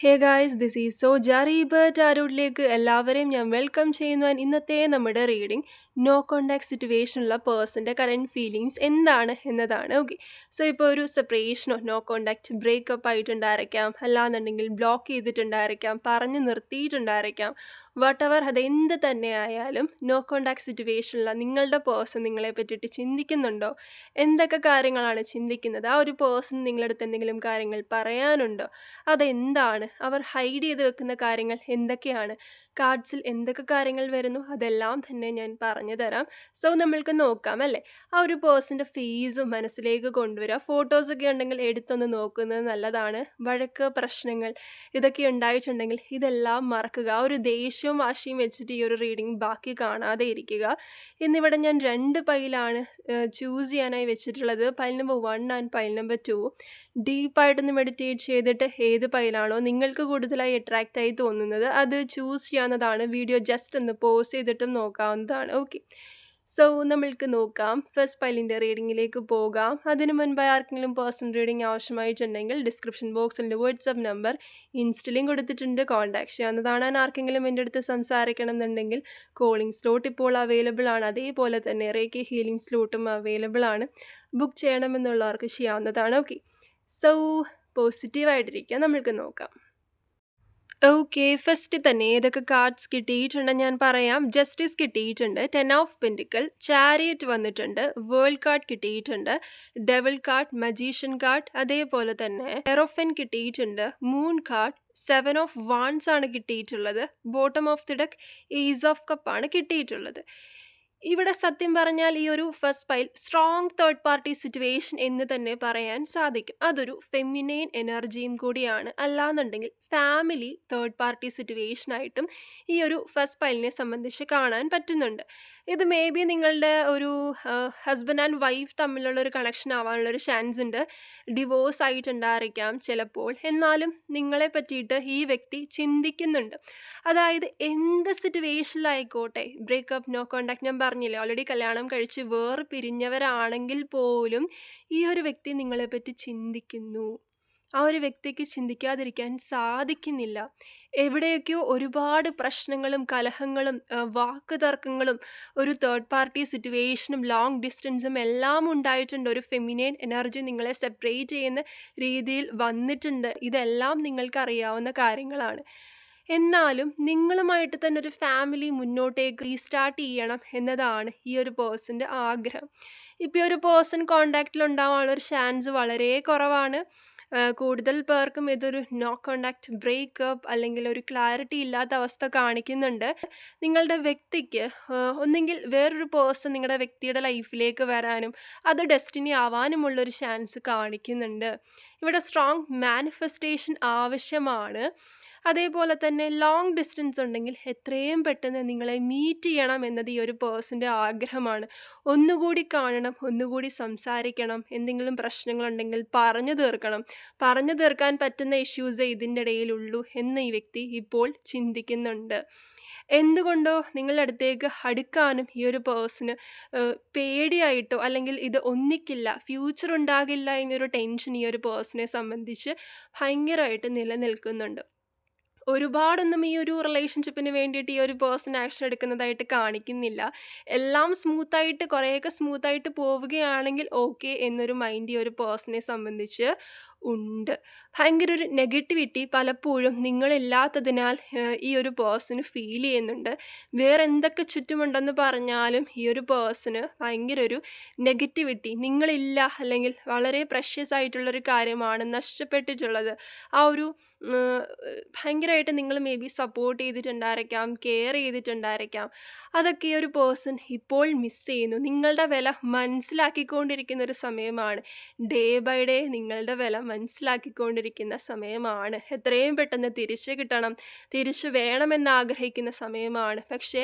Hey guys this is so ജാറിബർട്ട് ആരോഡിലേക്ക് എല്ലാവരെയും ഞാൻ വെൽക്കം ചെയ്യുന്നു ആൻഡ് ഇന്നത്തെ നമ്മുടെ റീഡിംഗ് നോ കോണ്ടാക്ട് സിറ്റുവേഷനുള്ള പേഴ്സന്റെ കറന്റ് ഫീലിങ്സ് എന്താണ് എന്നതാണ് ഓക്കെ സോ ഇപ്പോൾ ഒരു സെപ്പറേഷനോ നോ കോണ്ടാക്ട് ബ്രേക്കപ്പ് ആയിട്ടുണ്ടായിരിക്കാം അല്ലാന്നുണ്ടെങ്കിൽ ബ്ലോക്ക് ചെയ്തിട്ടുണ്ടായിരിക്കാം പറഞ്ഞു നിർത്തിയിട്ടുണ്ടായിരിക്കാം വട്ട് എവർ അതെന്ത് തന്നെ ആയാലും നോ കോണ്ടാക്ട് സിറ്റുവേഷനുള്ള നിങ്ങളുടെ പേഴ്സൺ നിങ്ങളെ പറ്റിയിട്ട് ചിന്തിക്കുന്നുണ്ടോ? എന്തൊക്കെ കാര്യങ്ങളാണ് ചിന്തിക്കുന്നത്? ആ ഒരു പേഴ്സൺ നിങ്ങളുടെ അടുത്ത് എന്തെങ്കിലും കാര്യങ്ങൾ പറയാനുണ്ടോ? അതെന്താണ് അവർ ഹൈഡ് ചെയ്ത് വെക്കുന്ന കാര്യങ്ങൾ എന്തൊക്കെയാണ്? കാർഡ്സിൽ എന്തൊക്കെ കാര്യങ്ങൾ വരുന്നു? അതെല്ലാം തന്നെ ഞാൻ പറഞ്ഞു തരാം. സോ നമ്മൾക്ക് നോക്കാം അല്ലേ? ആ ഒരു പേഴ്സന്റെ ഫേസും മനസ്സിലേക്ക് കൊണ്ടുവരിക ഫോട്ടോസൊക്കെ ഉണ്ടെങ്കിൽ എടുത്തൊന്ന് നോക്കുന്നത് നല്ലതാണ്. വഴക്ക് പ്രശ്നങ്ങൾ ഇതൊക്കെ ഉണ്ടായിട്ടുണ്ടെങ്കിൽ ഇതെല്ലാം മറക്കുക. ആ ഒരു ദേഷ്യവും വാശിയും വെച്ചിട്ട് ഈ ഒരു റീഡിംഗ് ബാക്കി കാണാതെ ഇരിക്കുക. ഇന്നിവിടെ ഞാൻ രണ്ട് പൈലാണ് ചൂസ് ചെയ്യാനായി വെച്ചിട്ടുള്ളത്. Pile number one and pile number two ഡീപ്പായിട്ടൊന്ന് meditate ചെയ്തിട്ട് ഏത് പൈലാണോ നിങ്ങൾക്ക് കൂടുതലായി അട്രാക്റ്റ് ആയി തോന്നുന്നത് അത് ചൂസ് ചെയ്യാവുന്നതാണ്. വീഡിയോ ജസ്റ്റ് ഒന്ന് പോസ് ചെയ്തിട്ടും നോക്കാവുന്നതാണ്. ഓക്കെ സോ നമ്മൾക്ക് നോക്കാം. ഫസ്റ്റ് പൈലിന്റെ റീഡിങ്ങിലേക്ക് പോകാം. അതിനു മുൻപ് ആർക്കെങ്കിലും പേഴ്സണൽ റീഡിംഗ് ആവശ്യമായിട്ടുണ്ടെങ്കിൽ ഡിസ്ക്രിപ്ഷൻ ബോക്സിൽ വാട്സപ്പ് നമ്പർ ഇൻസ്റ്റലിയും കൊടുത്തിട്ടുണ്ട്. കോൺടാക്ട് ചെയ്യാവുന്നതാണ്. ആർക്കെങ്കിലും എന്റെ അടുത്ത് സംസാരിക്കണം എന്നുണ്ടെങ്കിൽ കോളിംഗ് സ്ലോട്ട് ഇപ്പോൾ അവൈലബിൾ ആണ്. അതേപോലെ തന്നെ റേക്ക് ഹീലിംഗ് സ്ലോട്ടും അവൈലബിൾ ആണ്. ബുക്ക് ചെയ്യണമെന്നുള്ളവർക്ക് ചെയ്യാവുന്നതാണ്. ഓക്കെ സോ പോസിറ്റീവായിട്ടിരിക്കുക നമ്മൾക്ക് നോക്കാം. ഓക്കെ ഫസ്റ്റ് തന്നെ ഏതൊക്കെ കാർഡ്സ് കിട്ടിയിട്ടുണ്ട് ഞാൻ പറയാം. ജസ്റ്റിസ് കിട്ടിയിട്ടുണ്ട് ടെൻ ഓഫ് പെന്റിക്കൽ ചാരിയറ്റ് വന്നിട്ടുണ്ട് വേൾഡ് കാർഡ് കിട്ടിയിട്ടുണ്ട് ഡെവിൾ കാർഡ് മജീഷ്യൻ കാർഡ് അതേപോലെ തന്നെ എറോഫൻ കിട്ടിയിട്ടുണ്ട് moon card seven of wands ആണ് കിട്ടിയിട്ടുള്ളത് bottom of the deck ace of cup ആണ് കിട്ടിയിട്ടുള്ളത്. ഇവിടെ സത്യം പറഞ്ഞാൽ ഈ ഒരു first pile strong third party situation എന്ന് തന്നെ പറയാൻ സാധിക്കും. അതൊരു ഫെമിനൈൻ എനർജിയും കൂടിയാണ്. അല്ലാന്നുണ്ടെങ്കിൽ ഫാമിലി തേർഡ് പാർട്ടി സിറ്റുവേഷനായിട്ടും ഈ ഒരു ഫസ്റ്റ് പൈലിനെ സംബന്ധിച്ച് കാണാൻ പറ്റുന്നുണ്ട്. ഇത് മേ ബി നിങ്ങളുടെ ഒരു ഹസ്ബൻഡ് ആൻഡ് വൈഫ് തമ്മിലുള്ള ഒരു കണക്ഷൻ ആവാനുള്ള ഒരു ചാൻസ് ഉണ്ട്. ഡിവോഴ്സ് ആയിട്ടുണ്ടായിരിക്കാം ചിലപ്പോൾ. എന്നാലും നിങ്ങളെ പറ്റിയിട്ട് ഈ വ്യക്തി ചിന്തിക്കുന്നുണ്ട്. അതായത് എന്ത് സിറ്റുവേഷനിലായിക്കോട്ടെ ബ്രേക്കപ്പ് നോ കോണ്ടാക്ട് ഞാൻ പറഞ്ഞില്ലേ ഓൾറെഡി കല്യാണം കഴിച്ച് വേറെ പിരിഞ്ഞവരാണെങ്കിൽ പോലും ഈ ഒരു വ്യക്തി നിങ്ങളെപ്പറ്റി ചിന്തിക്കുന്നു. ആ ഒരു വ്യക്തിക്ക് ചിന്തിക്കാതിരിക്കാൻ സാധിക്കുന്നില്ല. എവിടെയൊക്കെയോ ഒരുപാട് പ്രശ്നങ്ങളും കലഹങ്ങളും വാക്ക് തർക്കങ്ങളും ഒരു തേർഡ് പാർട്ടി സിറ്റുവേഷനും ലോങ് ഡിസ്റ്റൻസും എല്ലാം ഉണ്ടായിട്ടുണ്ട്. ഒരു ഫെമിനൈൻ എനർജി നിങ്ങളെ സെപ്പറേറ്റ് ചെയ്യുന്ന രീതിയിൽ വന്നിട്ടുണ്ട്. ഇതെല്ലാം നിങ്ങൾക്ക് അറിയാവുന്ന കാര്യങ്ങളാണ്. എന്നാലും നിങ്ങളുമായിട്ട് തന്നെ ഒരു ഫാമിലി മുന്നോട്ടേക്ക് റീസ്റ്റാർട്ട് ചെയ്യണം എന്നതാണ് ഈ ഒരു പേഴ്സന്റെ ആഗ്രഹം. ഇപ്പോൾ ഒരു പേഴ്സൺ കോണ്ടാക്റ്റിൽ ഉണ്ടാവാനുള്ള ഒരു ചാൻസ് വളരെ കുറവാണ്. കൂടുതൽ പേർക്കും ഇതൊരു നോ കോണ്ടാക്ട് ബ്രേക്കപ്പ് അല്ലെങ്കിൽ ഒരു ക്ലാരിറ്റി ഇല്ലാത്ത അവസ്ഥ കാണിക്കുന്നുണ്ട്. നിങ്ങളുടെ വ്യക്തിക്ക് ഒന്നെങ്കിൽ വേറൊരു പേഴ്സൺ നിങ്ങളുടെ വ്യക്തിയുടെ ലൈഫിലേക്ക് വരാനും അത് ഡെസ്റ്റിനി ആവാനുമുള്ളൊരു ചാൻസ് കാണിക്കുന്നുണ്ട്. ഇവിടെ സ്ട്രോങ് മാനിഫെസ്റ്റേഷൻ ആവശ്യമാണ്. അതേപോലെ തന്നെ ലോങ് ഡിസ്റ്റൻസ് ഉണ്ടെങ്കിൽ എത്രയും പെട്ടെന്ന് നിങ്ങളെ മീറ്റ് ചെയ്യണം എന്നത് ഈ ഒരു പേഴ്സന്റെ ആഗ്രഹമാണ്. ഒന്നുകൂടി കാണണം ഒന്നുകൂടി സംസാരിക്കണം എന്തെങ്കിലും പ്രശ്നങ്ങളുണ്ടെങ്കിൽ പറഞ്ഞു തീർക്കണം. പറഞ്ഞു തീർക്കാൻ പറ്റുന്ന ഇഷ്യൂസേ ഇതിന്റെ ഇടയിലുള്ളൂ എന്ന് ഈ വ്യക്തി ഇപ്പോൾ ചിന്തിക്കുന്നുണ്ട്. എന്തുകൊണ്ടോ നിങ്ങളുടെ അടുത്തേക്ക് അടുക്കാനും ഈ ഒരു പേഴ്സണ് പേടിയായിട്ടോ അല്ലെങ്കിൽ ഇത് ഒന്നിക്കില്ല ഫ്യൂച്ചർ ഉണ്ടാകില്ല എന്നൊരു ടെൻഷൻ ഈ ഒരു പേഴ്സണെ സംബന്ധിച്ച് ഭയങ്കരമായിട്ട് നിലനിൽക്കുന്നുണ്ട്. ഒരുപാടൊന്നും ഈ ഒരു റിലേഷൻഷിപ്പിന് വേണ്ടിയിട്ട് ഈ ഒരു പേഴ്സൺ ആക്ഷൻ എടുക്കുന്നതായിട്ട് കാണിക്കുന്നില്ല. എല്ലാം സ്മൂത്തായിട്ട് കുറേയൊക്കെ സ്മൂത്തായിട്ട് പോവുകയാണെങ്കിൽ ഓക്കെ എന്നൊരു മൈൻഡ് ഈ ഒരു പേഴ്സണെ സംബന്ധിച്ച് ഉണ്ട്. ഭയങ്കര ഒരു നെഗറ്റിവിറ്റി പലപ്പോഴും നിങ്ങളില്ലാത്തതിനാൽ ഈ ഒരു പേഴ്സന് ഫീൽ ചെയ്യുന്നുണ്ട്. വേറെ എന്തൊക്കെ ചുറ്റുമുണ്ടെന്ന് പറഞ്ഞാലും ഈ ഒരു പേഴ്സന് ഭയങ്കര ഒരു നെഗറ്റിവിറ്റി നിങ്ങളില്ല അല്ലെങ്കിൽ വളരെ പ്രഷ്യസ് ആയിട്ടുള്ളൊരു കാര്യമാണ് നഷ്ടപ്പെട്ടിട്ടുള്ളത്. ആ ഒരു ഭയങ്കരമായിട്ട് നിങ്ങൾ മേ ബി സപ്പോർട്ട് ചെയ്തിട്ടുണ്ടായിരിക്കാം കെയർ ചെയ്തിട്ടുണ്ടായിരിക്കാം. അതൊക്കെ ഈ ഒരു പേഴ്സൺ ഇപ്പോൾ മിസ് ചെയ്യുന്നു. നിങ്ങളുടെ വില മനസ്സിലാക്കിക്കൊണ്ടിരിക്കുന്ന ഒരു സമയമാണ്. ഡേ ബൈ ഡേ നിങ്ങളുടെ വില മനസ്സിലാക്കിക്കൊണ്ടിരിക്കുന്ന സമയമാണ്. എത്രയും പെട്ടെന്ന് തിരിച്ചു കിട്ടണം തിരിച്ചു വേണമെന്ന് ആഗ്രഹിക്കുന്ന സമയമാണ്. പക്ഷേ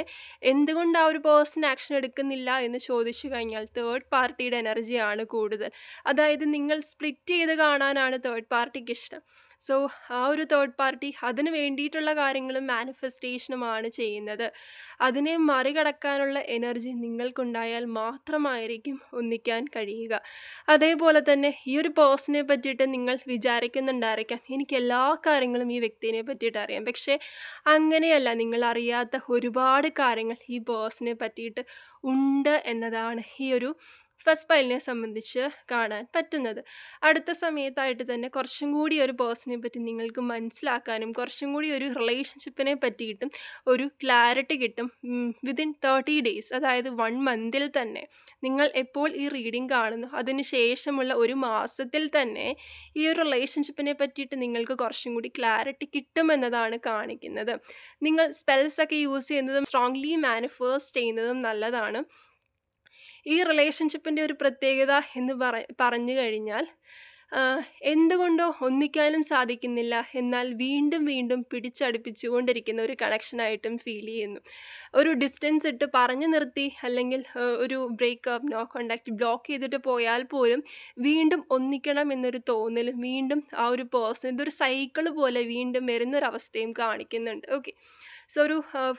എന്തുകൊണ്ട് ആ ഒരു പേഴ്സൺ ആക്ഷൻ എടുക്കുന്നില്ല എന്ന് ചോദിച്ചു കഴിഞ്ഞാൽ തേർഡ് പാർട്ടിയുടെ എനർജിയാണ് കൂടുതൽ. അതായത് നിങ്ങൾ സ്പ്ലിറ്റ് ചെയ്ത് കാണാനാണ് തേർഡ് പാർട്ടിക്ക് ഇഷ്ടം. സോ ആ ഒരു തേർഡ് പാർട്ടി അതിന് വേണ്ടിയിട്ടുള്ള കാര്യങ്ങളും മാനിഫെസ്റ്റേഷനുമാണ് ചെയ്യുന്നത്. അതിനെ മറികടക്കാനുള്ള എനർജി നിങ്ങൾക്കുണ്ടായാൽ മാത്രമായിരിക്കും ഒന്നിക്കാൻ കഴിയുക. അതേപോലെ തന്നെ ഈ ഒരു പേഴ്സണെ പറ്റിയിട്ട് നിങ്ങൾ വിചാരിക്കുന്നുണ്ടായിരിക്കാം. എനിക്ക് എല്ലാ കാര്യങ്ങളും ഈ വ്യക്തിനെ പറ്റിയിട്ട് അറിയാം. പക്ഷേ അങ്ങനെയല്ല. നിങ്ങൾ അറിയാത്ത ഒരുപാട് കാര്യങ്ങൾ ഈ പേഴ്സണെ പറ്റിയിട്ട് ഉണ്ട് എന്നതാണ് ഈ ഒരു ഫസ്റ്റ് ഫയലിനെ സംബന്ധിച്ച് കാണാൻ പറ്റുന്നത്. അടുത്ത സമയത്തായിട്ട് തന്നെ കുറച്ചും കൂടി ഒരു പേഴ്സണെ പറ്റി നിങ്ങൾക്ക് മനസ്സിലാക്കാനും കുറച്ചും കൂടി ഒരു റിലേഷൻഷിപ്പിനെ പറ്റിയിട്ടും ഒരു ക്ലാരിറ്റി കിട്ടും വിതിൻ തേർട്ടി ഡേയ്സ് അതായത് വൺ മന്തിൽ തന്നെ നിങ്ങൾ എപ്പോൾ ഈ റീഡിംഗ് കാണുന്നു അതിന് ശേഷമുള്ള ഒരു മാസത്തിൽ തന്നെ ഈ ഒരു റിലേഷൻഷിപ്പിനെ പറ്റിയിട്ട് നിങ്ങൾക്ക് കുറച്ചും കൂടി ക്ലാരിറ്റി കിട്ടുമെന്നതാണ് കാണിക്കുന്നത്. നിങ്ങൾ സ്പെൽസ് ഒക്കെ യൂസ് ചെയ്യുന്നതും സ്ട്രോങ്ലി മാനിഫേഴ്സ് ചെയ്യുന്നതും നല്ലതാണ്. ഈ റിലേഷൻഷിപ്പിന്റെ ഒരു പ്രത്യേകത എന്ന് പറ പറഞ്ഞു കഴിഞ്ഞാൽ എന്തുകൊണ്ടോ ഒന്നിക്കാനും സാധിക്കുന്നില്ല. എന്നാൽ വീണ്ടും വീണ്ടും പിടിച്ചടുപ്പിച്ചുകൊണ്ടിരിക്കുന്ന ഒരു കണക്ഷനായിട്ടും ഫീൽ ചെയ്യുന്നു. ഒരു ഡിസ്റ്റൻസ് ഇട്ട് പറഞ്ഞു നിർത്തി അല്ലെങ്കിൽ ഒരു ബ്രേക്കപ്പ് നോ കോണ്ടാക്ട് ബ്ലോക്ക് ചെയ്തിട്ട് പോയാൽ പോലും വീണ്ടും ഒന്നിക്കണം എന്നൊരു തോന്നൽ വീണ്ടും ആ ഒരു പേഴ്സൺ ഇതൊരു സൈക്കിൾ പോലെ വീണ്ടും വരുന്നൊരവസ്ഥയും കാണിക്കുന്നുണ്ട്. ഓക്കെ സോ ഒരു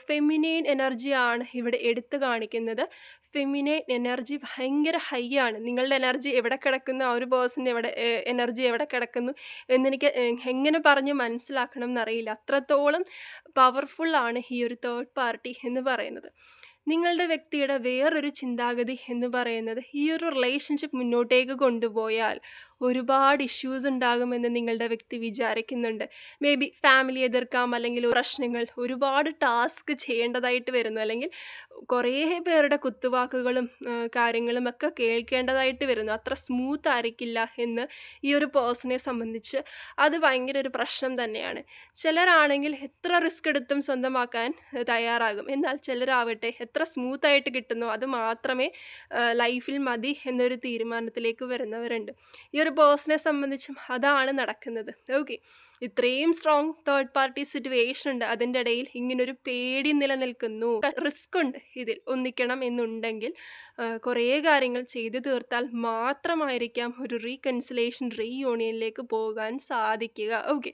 ഫെമിനൈൻ എനർജിയാണ് ഇവിടെ എടുത്തു കാണിക്കുന്നത്. ഫെമിനൈൻ എനർജി ഭയങ്കര ഹൈ ആണ്. നിങ്ങളുടെ എനർജി എവിടെ കിടക്കുന്ന? ആ ഒരു പേഴ്സൺ എവിടെ എനർജി എവിടെ കിടക്കുന്നു എന്നെനിക്ക് എങ്ങനെ പറഞ്ഞ് മനസ്സിലാക്കണം എന്നറിയില്ല അത്രത്തോളം പവർഫുള്ളാണ് ഈ ഒരു തേർഡ് പാർട്ടി എന്ന് പറയുന്നത്. നിങ്ങളുടെ വ്യക്തിയുടെ വേറൊരു ചിന്താഗതി എന്ന് പറയുന്നത് ഈ ഒരു റിലേഷൻഷിപ്പ് മുന്നോട്ടേക്ക് കൊണ്ടുപോയാൽ ഒരുപാട് ഇഷ്യൂസ് ഉണ്ടാകുമെന്ന് നിങ്ങളുടെ വ്യക്തി വിചാരിക്കുന്നുണ്ട്. മേ ബി ഫാമിലി എതിർക്കാം അല്ലെങ്കിൽ പ്രശ്നങ്ങൾ ഒരുപാട് ടാസ്ക് ചെയ്യേണ്ടതായിട്ട് വരുന്നു. അല്ലെങ്കിൽ കുറേ പേരുടെ കുത്തുവാക്കുകളും കാര്യങ്ങളും ഒക്കെ കേൾക്കേണ്ടതായിട്ട് വരുന്നു. അത്ര സ്മൂത്ത് ആയിരിക്കില്ല എന്ന് ഈ ഒരു പേഴ്സണെ സംബന്ധിച്ച് അത് ഭയങ്കര ഒരു പ്രശ്നം തന്നെയാണ്. ചിലരാണെങ്കിൽ എത്ര റിസ്ക് എടുത്തും സ്വന്തമാക്കാൻ തയ്യാറാകും. എന്നാൽ ചിലരാവട്ടെ എത്ര സ്മൂത്തായിട്ട് കിട്ടുന്നോ അത് മാത്രമേ ലൈഫിൽ മതി എന്നൊരു തീരുമാനത്തിലേക്ക് വരുന്നവരുണ്ട്. ഈ ഒരു പേഴ്സണെ സംബന്ധിച്ചും അതാണ് നടക്കുന്നത്. ഓക്കെ ഇത്രയും സ്ട്രോങ് തേർഡ് പാർട്ടി സിറ്റുവേഷൻ ഉണ്ട്. അതിന്റെ ഇടയിൽ ഇങ്ങനൊരു പേടി നിലനിൽക്കുന്നു. റിസ്ക് ഉണ്ട് ഇതിൽ. ഒന്നിക്കണം എന്നുണ്ടെങ്കിൽ കുറേ കാര്യങ്ങൾ ചെയ്തു തീർത്താൽ മാത്രമായിരിക്കാം ഒരു റീകൺസിലേഷൻ റീയൂണിയനിലേക്ക് പോകാൻ സാധിക്കുക. ഓക്കെ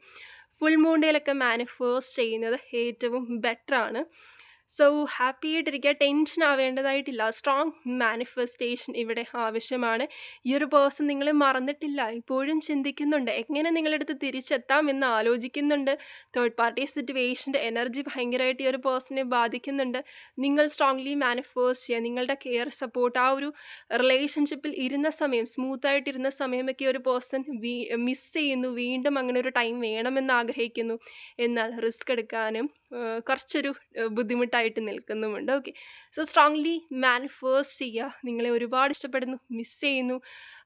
ഫുൾ മൂണ്ടയിലൊക്കെ മാനിഫേഴ്സ് ചെയ്യുന്നത് ഏറ്റവും ബെറ്ററാണ് സോ ഹാപ്പി ആയിട്ടിരിക്കുക. ടെൻഷൻ ആവേണ്ടതായിട്ടില്ല. സ്ട്രോങ് മാനിഫെസ്റ്റേഷൻ ഇവിടെ ആവശ്യമാണ്. ഈ ഒരു പേഴ്സൺ നിങ്ങൾ മറന്നിട്ടില്ല. ഇപ്പോഴും ചിന്തിക്കുന്നുണ്ട്. എങ്ങനെ നിങ്ങളടുത്ത് തിരിച്ചെത്താം എന്ന് ആലോചിക്കുന്നുണ്ട്. തേർഡ് പാർട്ടി സിറ്റുവേഷന്റെ എനർജി ഭയങ്കരമായിട്ട് ഈ ഒരു പേഴ്സണെ ബാധിക്കുന്നുണ്ട്. നിങ്ങൾ സ്ട്രോങ്ലി മാനിഫേസ്റ്റ് ചെയ്യുക. നിങ്ങളുടെ കെയർ സപ്പോർട്ട് ആ ഒരു റിലേഷൻഷിപ്പിൽ ഇരുന്ന സമയം സ്മൂത്തായിട്ടിരുന്ന സമയമൊക്കെ ഒരു പേഴ്സൺ മിസ് ചെയ്യുന്നു. വീണ്ടും അങ്ങനെ ഒരു ടൈം വേണമെന്ന് ആഗ്രഹിക്കുന്നു. എന്നാൽ റിസ്ക് എടുക്കാനും കുറച്ചൊരു ബുദ്ധിമുട്ടായിട്ട് നിൽക്കുന്നുമുണ്ട്. ഓക്കെ. സോ സ്ട്രോങ്ലി മാനിഫേഴ്സ് ചെയ്യുക. നിങ്ങളെ ഒരുപാട് ഇഷ്ടപ്പെടുന്നു മിസ് ചെയ്യുന്നു.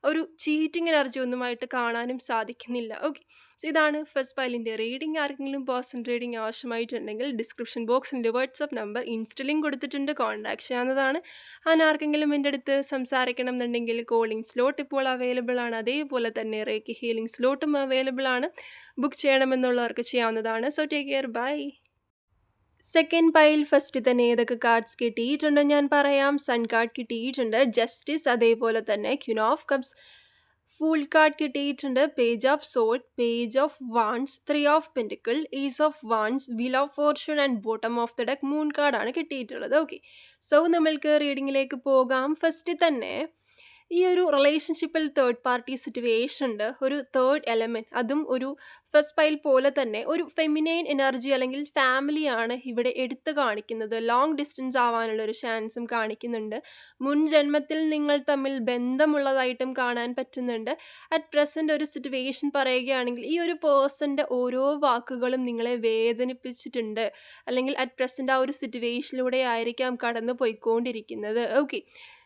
ഒരു ചീറ്റിംഗ് എനർജി ഒന്നുമായിട്ട് കാണാനും സാധിക്കുന്നില്ല. ഓക്കെ. സോ ഇതാണ് ഫസ്റ്റ് പൈലിന്റെ റീഡിംഗ്. ആർക്കെങ്കിലും പേഴ്സൺ റീഡിംഗ് ആവശ്യമായിട്ടുണ്ടെങ്കിൽ ഡിസ്ക്രിപ്ഷൻ ബോക്സിന്റെ വാട്സപ്പ് നമ്പർ ഇൻസ്റ്റലിംഗ് കൊടുത്തിട്ടുണ്ട്. കോൺടാക്ട് ചെയ്യാവുന്നതാണ്. അങ്ങനെ ആർക്കെങ്കിലും എന്റെ അടുത്ത് സംസാരിക്കണം എന്നുണ്ടെങ്കിൽ കോളിംഗ് സ്ലോട്ട് ഇപ്പോൾ അവൈലബിൾ ആണ്. അതേപോലെ തന്നെ റേക്ക് ഹീലിംഗ് സ്ലോട്ടും അവൈലബിൾ ആണ്. ബുക്ക് ചെയ്യണമെന്നുള്ളവർക്ക് ചെയ്യാവുന്നതാണ്. So take care. Bye. Second pile first തന്നെ ഏതൊക്കെ കാർഡ്സ് കിട്ടിയിട്ടുണ്ട് ഞാൻ പറയാം. സൺ കാർഡ് കിട്ടിയിട്ടുണ്ട്. ജസ്റ്റിസ് അതേപോലെ തന്നെ queen of cups fool card കിട്ടിയിട്ടുണ്ട്. Page of swords page of wands three of pentacle ace of wands wheel of fortune and bottom of the deck moon കാർഡാണ് കിട്ടിയിട്ടുള്ളത്. ഓക്കെ സോ നമ്മൾക്ക് റീഡിങ്ങിലേക്ക് പോകാം. First തന്നെ ഈ ഒരു റിലേഷൻഷിപ്പിൽ തേർഡ് പാർട്ടി സിറ്റുവേഷൻ ഉണ്ട്. ഒരു തേർഡ് എലമെന്റ് അതും ഒരു ഫസ്റ്റ് പൈൽ പോലെ തന്നെ ഒരു ഫെമിനൈൻ എനർജി അല്ലെങ്കിൽ ഫാമിലിയാണ് ഇവിടെ എടുത്തു കാണിക്കുന്നത്. ലോങ് ഡിസ്റ്റൻസ് ആവാനുള്ള ഒരു ചാൻസും കാണിക്കുന്നുണ്ട്. മുൻ ജന്മത്തിൽ നിങ്ങൾ തമ്മിൽ ബന്ധമുള്ളതായിട്ടും കാണാൻ പറ്റുന്നുണ്ട്. അറ്റ് പ്രസന്റ് ഒരു സിറ്റുവേഷൻ പറയുകയാണെങ്കിൽ ഈ ഒരു പേഴ്സന്റെ ഓരോ വാക്കുകളും നിങ്ങളെ വേദനിപ്പിച്ചിട്ടുണ്ട്. അല്ലെങ്കിൽ അറ്റ് പ്രസന്റ് ആ ഒരു സിറ്റുവേഷനിലൂടെ ആയിരിക്കാം കടന്നു പോയിക്കൊണ്ടിരിക്കുന്നത് ഓക്കെ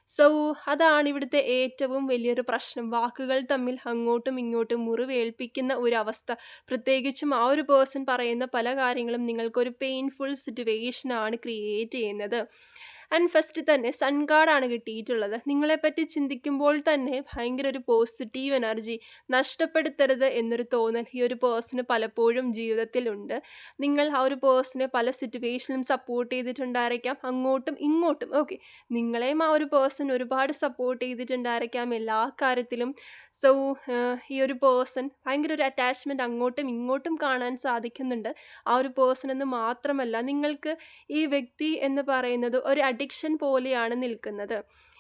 സോ അതാണ് ഇവിടുത്തെ ഏറ്റവും വലിയൊരു പ്രശ്നം. വാക്കുകൾ തമ്മിൽ അങ്ങോട്ടും ഇങ്ങോട്ടും മുറിവേൽപ്പിക്കുന്ന ഒരു അവസ്ഥ പ്രത്യേകിച്ചും ആ ഒരു പേഴ്സൺ പറയുന്ന പല കാര്യങ്ങളും നിങ്ങൾക്കൊരു പെയിൻഫുൾ സിറ്റുവേഷനാണ് ക്രിയേറ്റ് ചെയ്യുന്നത്. ആൻഡ് ഫസ്റ്റ് തന്നെ സൺ ഗാഡാണ് കിട്ടിയിട്ടുള്ളത്. നിങ്ങളെപ്പറ്റി ചിന്തിക്കുമ്പോൾ തന്നെ ഭയങ്കര ഒരു പോസിറ്റീവ് എനർജി നഷ്ടപ്പെടുത്തരുത് എന്നൊരു തോന്നൽ ഈ ഒരു പേഴ്സണ് പലപ്പോഴും ജീവിതത്തിലുണ്ട് നിങ്ങൾ ആ ഒരു പേഴ്സണെ പല സിറ്റുവേഷനിലും സപ്പോർട്ട് ചെയ്തിട്ടുണ്ടായിരിക്കാം. അങ്ങോട്ടും ഇങ്ങോട്ടും. ഓക്കെ നിങ്ങളെയും ആ ഒരു പേഴ്സൺ ഒരുപാട് സപ്പോർട്ട് ചെയ്തിട്ടുണ്ടായിരിക്കാം എല്ലാ കാര്യത്തിലും. സോ ഈ ഒരു പേഴ്സൺ ഭയങ്കര ഒരു അറ്റാച്ച്മെന്റ് അങ്ങോട്ടും ഇങ്ങോട്ടും കാണാൻ സാധിക്കുന്നുണ്ട്. ആ ഒരു പേഴ്സൺ എന്ന് മാത്രമല്ല നിങ്ങൾക്ക് ഈ വ്യക്തി എന്ന് പറയുന്നത് ഒരു അഡിക്ഷൻ പോലെയാണ് നിൽക്കുന്നത്.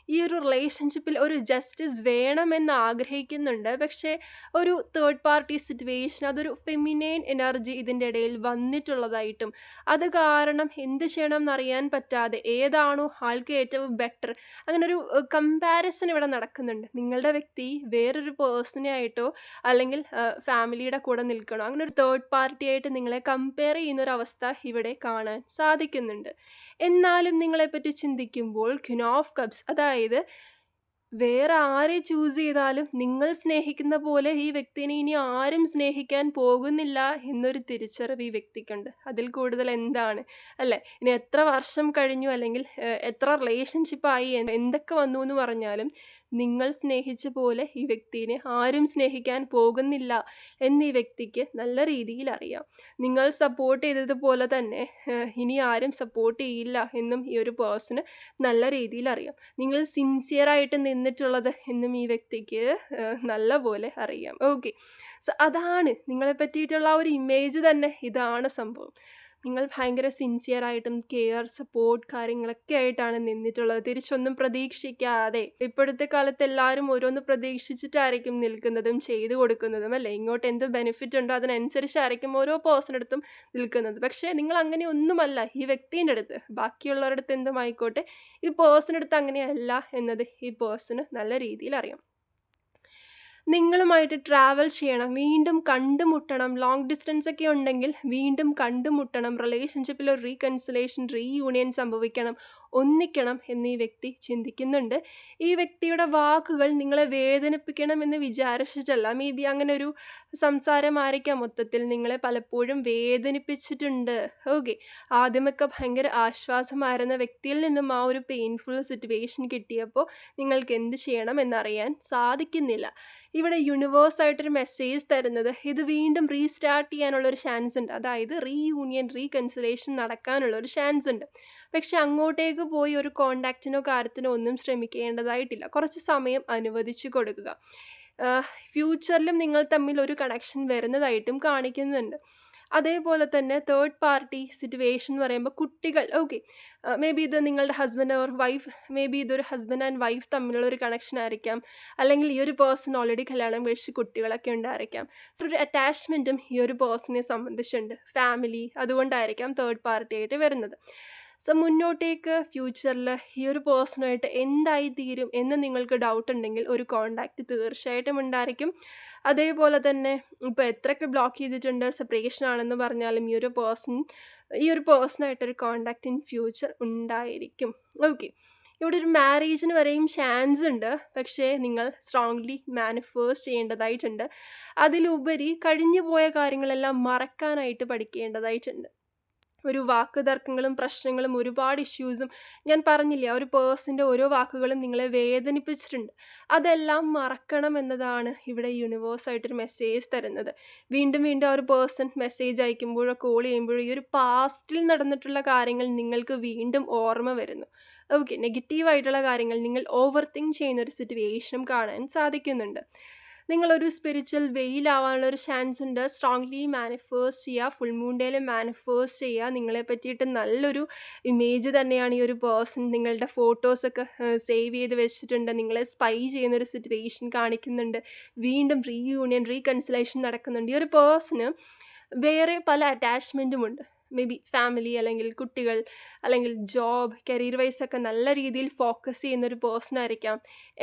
ഈ ഒരു റിലേഷൻഷിപ്പിൽ ഒരു ജസ്റ്റിസ് വേണമെന്ന് ആഗ്രഹിക്കുന്നുണ്ട്. പക്ഷേ ഒരു തേർഡ് പാർട്ടി സിറ്റുവേഷൻ അതൊരു ഫെമിനൈൻ എനർജി ഇതിന്റെ ഇടയിൽ വന്നിട്ടുള്ളതായിട്ടും അത് കാരണം എന്ത് ചെയ്യണം എന്നറിയാൻ പറ്റാതെ ഏതാണോ ആൾക്ക് ഏറ്റവും ബെറ്റർ അങ്ങനെ ഒരു കമ്പാരിസൺ ഇവിടെ നടക്കുന്നുണ്ട്. നിങ്ങളുടെ വ്യക്തി വേറൊരു പേഴ്സണെ ആയിട്ടോ അല്ലെങ്കിൽ ഫാമിലിയുടെ കൂടെ നിൽക്കണോ അങ്ങനെ ഒരു തേർഡ് പാർട്ടി ആയിട്ട് നിങ്ങളെ കമ്പയർ ചെയ്യുന്നൊരവസ്ഥ ഇവിടെ കാണാൻ സാധിക്കുന്നുണ്ട്. എന്നാലും നിങ്ങളെപ്പറ്റി ചിന്തിക്കുമ്പോൾ ക്വിൻ ഓഫ് കപ്സ് അതായത് വേറെ ആരെ ചൂസ് ചെയ്താലും നിങ്ങൾ സ്നേഹിക്കുന്ന പോലെ ഈ വ്യക്തിനെ ഇനി ആരും സ്നേഹിക്കാൻ പോകുന്നില്ല എന്നൊരു തിരിച്ചറിവ് ഈ വ്യക്തിക്കുണ്ട്. അതിൽ കൂടുതൽ എന്താണ്? അല്ലേ? ഇനി എത്ര വർഷം കഴിഞ്ഞു അല്ലെങ്കിൽ എത്ര റിലേഷൻഷിപ്പായി എന്തൊക്കെ വന്നു എന്ന് പറഞ്ഞാലും നിങ്ങൾ സ്നേഹിച്ച പോലെ ഈ വ്യക്തിനെ ആരും സ്നേഹിക്കാൻ പോകുന്നില്ല എന്ന് ഈ വ്യക്തിക്ക് നല്ല രീതിയിൽ അറിയാം. നിങ്ങൾ സപ്പോർട്ട് ചെയ്തതുപോലെ തന്നെ ഇനി ആരും സപ്പോർട്ട് ചെയ്യില്ല എന്നും ഈ ഒരു പേഴ്സണ് നല്ല രീതിയിൽ അറിയാം. നിങ്ങൾ സിൻസിയറായിട്ട് നിന്നിട്ടുള്ളത് എന്നും ഈ വ്യക്തിക്ക് നല്ല പോലെ അറിയാം. ഓക്കെ സോ അതാണ് നിങ്ങളെ പറ്റിയിട്ടുള്ള ആ ഒരു ഇമേജ് തന്നെ. ഇതാണ് സംഭവം. നിങ്ങൾ ഭയങ്കര സിൻസിയർ ആയിട്ടും കെയർ സപ്പോർട്ട് കാര്യങ്ങളൊക്കെ ആയിട്ടാണ് നിന്നിട്ടുള്ളത്. തിരിച്ചൊന്നും പ്രതീക്ഷിക്കാതെ ഇപ്പോഴത്തെ കാലത്ത് എല്ലാവരും ഓരോന്ന് പ്രതീക്ഷിച്ചിട്ടായിരിക്കും നിൽക്കുന്നതും ചെയ്തു കൊടുക്കുന്നതും അല്ലേ? ഇങ്ങോട്ട് എന്ത് ബെനിഫിറ്റ് ഉണ്ടോ അതിനനുസരിച്ചായിരിക്കും ഓരോ പേഴ്സണടുത്തും നിൽക്കുന്നത്. പക്ഷേ നിങ്ങൾ അങ്ങനെ ഒന്നുമല്ല ഈ വ്യക്തിന്റെ അടുത്ത്. ബാക്കിയുള്ളവരുടെ അടുത്ത് എന്തുമായിക്കോട്ടെ ഈ പേഴ്സണെടുത്ത് അങ്ങനെയല്ല എന്നത് ഈ പേഴ്സണ് നല്ല രീതിയിൽ അറിയാം. നിങ്ങളുമായിട്ട് ട്രാവൽ ചെയ്യണം വീണ്ടും കണ്ടുമുട്ടണം. ലോങ് ഡിസ്റ്റൻസ് ഒക്കെ ഉണ്ടെങ്കിൽ വീണ്ടും കണ്ടുമുട്ടണം. റിലേഷൻഷിപ്പിൽ ഒരു റീകൺസിലേഷൻ റീയൂണിയൻ സംഭവിക്കണം. ഒന്നിക്കണം എന്ന് ഈ വ്യക്തി ചിന്തിക്കുന്നുണ്ട്. ഈ വ്യക്തിയുടെ വാക്കുകൾ നിങ്ങളെ വേദനിപ്പിക്കണം എന്ന് വിചാരിച്ചിട്ടല്ല. മേ ബി അങ്ങനെ ഒരു സംസാരമായിരിക്കാം മൊത്തത്തിൽ നിങ്ങളെ പലപ്പോഴും വേദനിപ്പിച്ചിട്ടുണ്ട്. ഓക്കെ. ആദ്യമൊക്കെ ഭയങ്കര ആശ്വാസമായിരുന്ന വ്യക്തിയിൽ നിന്നും ആ ഒരു പെയിൻഫുൾ സിറ്റുവേഷൻ കിട്ടിയപ്പോൾ നിങ്ങൾക്ക് എന്ത് ചെയ്യണം എന്നറിയാൻ സാധിക്കുന്നില്ല. ഇവിടെ യൂണിവേഴ്സായിട്ടൊരു മെസ്സേജ് തരുന്നത് ഇത് വീണ്ടും റീസ്റ്റാർട്ട് ചെയ്യാനുള്ളൊരു ചാൻസ് ഉണ്ട്. അതായത് റീയൂണിയൻ റീകൺസിലേഷൻ നടക്കാനുള്ള ഒരു ചാൻസ് ഉണ്ട്. പക്ഷെ അങ്ങോട്ടേക്ക് പോയി ഒരു കോണ്ടാക്റ്റിനോ കാര്യത്തിനോ ഒന്നും ശ്രമിക്കേണ്ടതായിട്ടില്ല. കുറച്ച് സമയം അനുവദിച്ചു കൊടുക്കുക. ഫ്യൂച്ചറിലും നിങ്ങൾ തമ്മിൽ ഒരു കണക്ഷൻ വരുന്നതായിട്ടും കാണിക്കുന്നുണ്ട്. അതേപോലെ തന്നെ തേർഡ് പാർട്ടി സിറ്റുവേഷൻ എന്ന് പറയുമ്പോൾ കുട്ടികൾ ഓക്കെ മേ ബി ഇത് നിങ്ങളുടെ husband or wife maybe ഇതൊരു ഹസ്ബൻഡ് ആൻഡ് വൈഫ് തമ്മിലുള്ള ഒരു കണക്ഷൻ ആയിരിക്കാം. അല്ലെങ്കിൽ ഈ ഒരു പേഴ്സൺ ഓൾറെഡി കല്യാണം കഴിച്ച് കുട്ടികളൊക്കെ ഉണ്ടായിരിക്കാം. സോ ഒരു അറ്റാച്ച്മെന്റും ഈ ഒരു പേഴ്സണെ സംബന്ധിച്ചുണ്ട്. ഫാമിലി അതുകൊണ്ടായിരിക്കാം തേർഡ് പാർട്ടി ആയിട്ട് വരുന്നത്. സോ മുന്നോട്ടേക്ക് ഫ്യൂച്ചറിൽ ഈ ഒരു പേഴ്സണായിട്ട് എന്തായി തീരും എന്ന് നിങ്ങൾക്ക് ഡൗട്ട് ഉണ്ടെങ്കിൽ ഒരു കോണ്ടാക്റ്റ് തീർച്ചയായിട്ടും ഉണ്ടായിരിക്കും. അതേപോലെ തന്നെ ഇപ്പോൾ എത്രയൊക്കെ ബ്ലോക്ക് ചെയ്തിട്ടുണ്ട് സെപ്പറേഷൻ ആണെന്ന് പറഞ്ഞാലും ഈ ഒരു പേഴ്സൺ ഈ ഒരു പേഴ്സണായിട്ടൊരു കോണ്ടാക്റ്റ് ഇൻ ഫ്യൂച്ചർ ഉണ്ടായിരിക്കും. ഓക്കെ ഇവിടെ ഒരു മാരേജിന് വരെയും ചാൻസ് ഉണ്ട്. പക്ഷേ നിങ്ങൾ സ്ട്രോങ്ലി മാനിഫേഴ്സ് ചെയ്യേണ്ടതായിട്ടുണ്ട്. അതിലുപരി കഴിഞ്ഞു പോയ കാര്യങ്ങളെല്ലാം മറക്കാനായിട്ട് പഠിക്കേണ്ടതായിട്ടുണ്ട്. ഒരു വാക്ക് തർക്കങ്ങളും പ്രശ്നങ്ങളും ഒരുപാട് ഇഷ്യൂസും ഞാൻ പറഞ്ഞില്ലേ ആ ഒരു പേഴ്സന്റെ ഓരോ വാക്കുകളും നിങ്ങളെ വേദനിപ്പിച്ചിട്ടുണ്ട്. അതെല്ലാം മറക്കണം എന്നതാണ് ഇവിടെ യൂണിവേഴ്സായിട്ടൊരു മെസ്സേജ് തരുന്നത്. വീണ്ടും വീണ്ടും ആ ഒരു പേഴ്സൺ മെസ്സേജ് അയക്കുമ്പോഴോ കോൾ ചെയ്യുമ്പോഴോ ഈ ഒരു പാസ്റ്റിൽ നടന്നിട്ടുള്ള കാര്യങ്ങൾ നിങ്ങൾക്ക് വീണ്ടും ഓർമ്മ വരുന്നു. ഓക്കെ നെഗറ്റീവായിട്ടുള്ള കാര്യങ്ങൾ നിങ്ങൾ ഓവർ തിങ്ക് ചെയ്യുന്ന ഒരു സിറ്റുവേഷനും കാണാൻ സാധിക്കുന്നുണ്ട്. നിങ്ങളൊരു സ്പിരിച്വൽ വെയിലാവാനുള്ള ഒരു ചാൻസ് ഉണ്ട്. സ്ട്രോങ്ലി മാനിഫേഴ്സ് ചെയ്യുക ഫുൾ മൂണ്ടേൽ മാനിഫേഴ്സ് ചെയ്യുക. നിങ്ങളെ പറ്റിയിട്ട് നല്ലൊരു ഇമേജ് തന്നെയാണ് ഈ ഒരു പേഴ്സൺ നിങ്ങളുടെ ഫോട്ടോസൊക്കെ സേവ് ചെയ്ത് വെച്ചിട്ടുണ്ട്. നിങ്ങളെ സ്പൈ ചെയ്യുന്ന ഒരു സിറ്റുവേഷൻ കാണിക്കുന്നുണ്ട്. വീണ്ടും റീയൂണിയൻ റീകൺസിലേഷൻ നടക്കുന്നുണ്ട്. ഈ ഒരു പേഴ്സണ് വേറെ പല അറ്റാച്ച്മെന്റും ഉണ്ട്. മേ ബി ഫാമിലി അല്ലെങ്കിൽ കുട്ടികൾ അല്ലെങ്കിൽ ജോബ് കരിയർ വൈസ് ഒക്കെ നല്ല രീതിയിൽ ഫോക്കസ് ചെയ്യുന്ന ഒരു പേഴ്സൺ ആയിരിക്കാം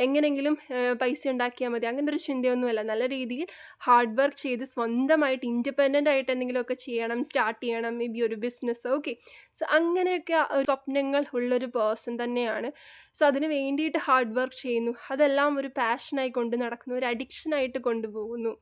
എങ്ങനെങ്കിലും പൈസ ഉണ്ടാക്കിയാൽ മതി. അങ്ങനെ ഒരു ചിന്തയൊന്നുമല്ല. നല്ല രീതിയിൽ ഹാർഡ് വർക്ക് ചെയ്ത് സ്വന്തമായിട്ട് ഇൻഡിപെൻഡന്റ് ആയിട്ട് എന്തെങ്കിലുമൊക്കെ ചെയ്യണം സ്റ്റാർട്ട് ചെയ്യണം. മേ ബി ഒരു ബിസിനസ് ഓക്കെ സോ അങ്ങനെയൊക്കെ സ്വപ്നങ്ങൾ ഉള്ളൊരു പേഴ്സൺ തന്നെയാണ്. സോ അതിന് വേണ്ടിയിട്ട് ഹാർഡ് വർക്ക് ചെയ്യുന്നു. അതെല്ലാം ഒരു പാഷനായി കൊണ്ട് നടക്കുന്നു. ഒരു അഡിക്ഷനായിട്ട് കൊണ്ടുപോകുന്നു.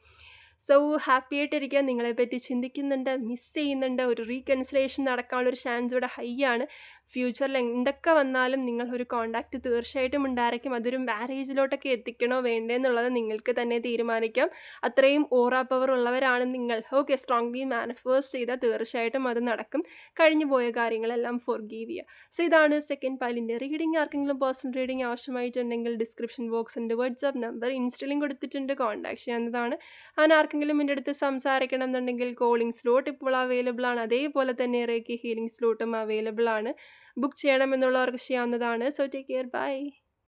സോ ഹാപ്പി ആയിട്ടിരിക്കുക നിങ്ങളെപ്പറ്റി ചിന്തിക്കുന്നുണ്ട് മിസ് ചെയ്യുന്നുണ്ട് ഒരു റീകൺസിലേഷൻ നടക്കാനുള്ള ഒരു ചാൻസ് ഇവിടെ ഹൈ ആണ്. ഫ്യൂച്ചറിൽ എന്തൊക്കെ വന്നാലും നിങ്ങൾ ഒരു കോണ്ടാക്റ്റ് തീർച്ചയായിട്ടും ഉണ്ടായിരിക്കും. അതൊരു മാരേജിലോട്ടൊക്കെ എത്തിക്കണോ വേണ്ടേ എന്നുള്ളത് നിങ്ങൾക്ക് തന്നെ തീരുമാനിക്കാം. അത്രയും ഓറ പവർ ഉള്ളവരാണ് നിങ്ങൾ. ഓക്കെ സ്ട്രോങ്ലി മാനിഫേസ്റ്റ് ചെയ്താൽ തീർച്ചയായിട്ടും അത് നടക്കും. കഴിഞ്ഞു പോയ കാര്യങ്ങളെല്ലാം ഫോർ ഗീവ് ചെയ്യുക. സോ ഇതാണ് സെക്കൻഡ് പൈലിന്റെ റീഡിംഗ് ആർക്കെങ്കിലും പേഴ്സണൽ റീഡിംഗ് ആവശ്യമായിട്ടുണ്ടെങ്കിൽ ഡിസ്ക്രിപ്ഷൻ ബോക്സിന്റെ വാട്സാപ്പ് നമ്പർ ഇൻസ്റ്റലിംഗ് കൊടുത്തിട്ടുണ്ട്. കോൺടാക്ട് ചെയ്യാവുന്നതാണ്. അങ്ങനെ ആർക്കെങ്കിലും എന്റെ അടുത്ത് സംസാരിക്കണം എന്നുണ്ടെങ്കിൽ കോളിംഗ് സ്ലോട്ട് ഇപ്പോൾ അവൈലബിൾ ആണ്. അതേപോലെ തന്നെ റേക്കി ഹീലിംഗ് സ്ലോട്ടും അവൈലബിൾ ആണ്. ബുക്ക് ചെയ്യണമെന്നുള്ളവർക്ക് ചെയ്യാവുന്നതാണ്. So take care by